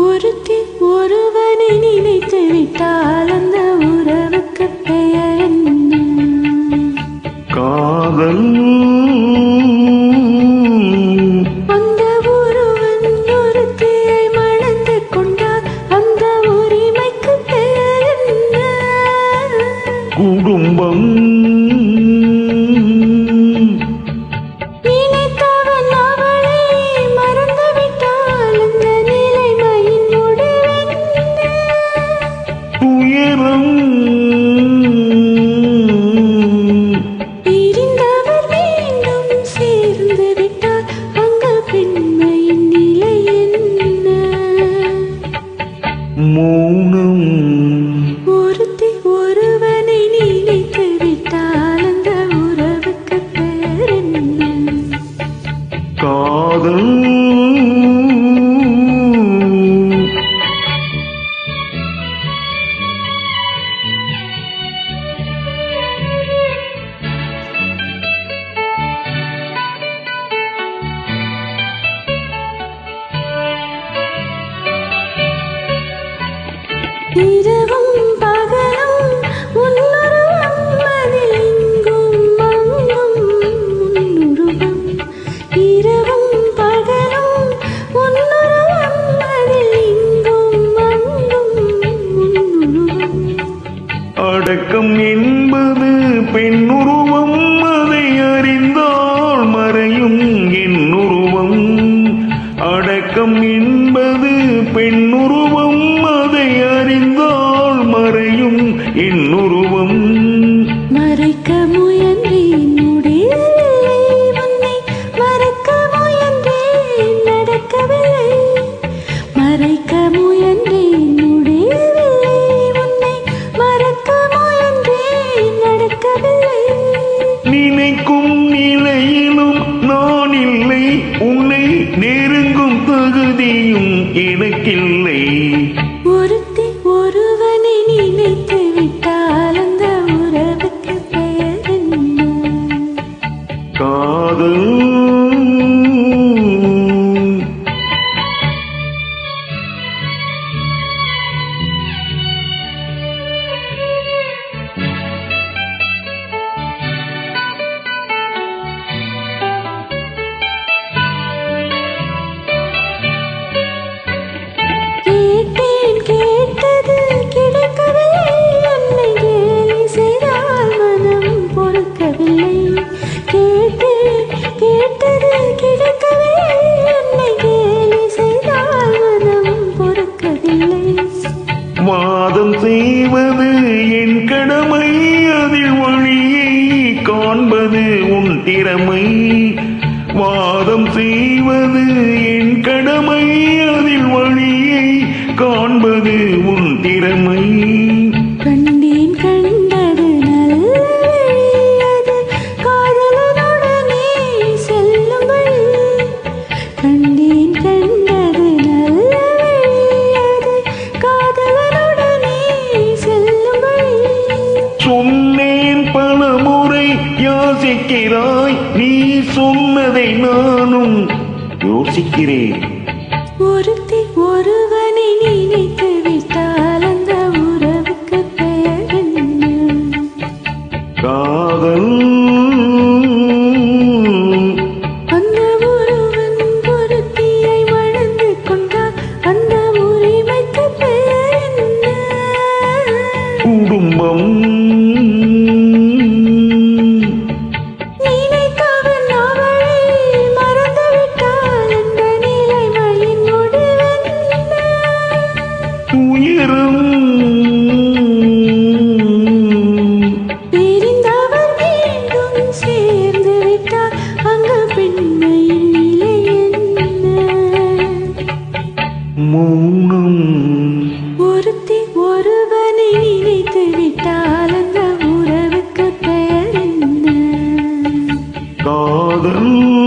ஒருத்தி ஒருவனை நினைத்து விட்டார் ஜீவம் 이름 உருவம். மறைக்க முயன்றேன் மறக்க முயன்றேன் நடக்கவில்லை. மறைக்க முயன்றேன் மறக்க முயன்றேன் நடக்கவில்லை. நினைக்கும் நிலையிலும் நான் இல்லை உன்னை நெருங்கும் தகுதியும் எனக்கில்லை. Oh, காண்பது உன் திறமை. வாதம் செய்வது என் கடமை. அதில் வழியை காண்பது உன் திறமை. கேட்கிறாய் நீ சொன்னதை நானும் யோசிக்கிறேன். ஒருத்தி ஒருவனை நினைத்து விட்டால் அந்த உறவுக்கு பெயர் என்ன? காதல். அந்த ஒருவன் மௌனம். ஒருத்தி ஒருவனை நினைத்து விட்டால் அந்த உறவுக்கு பெயர் என்ன? காதல்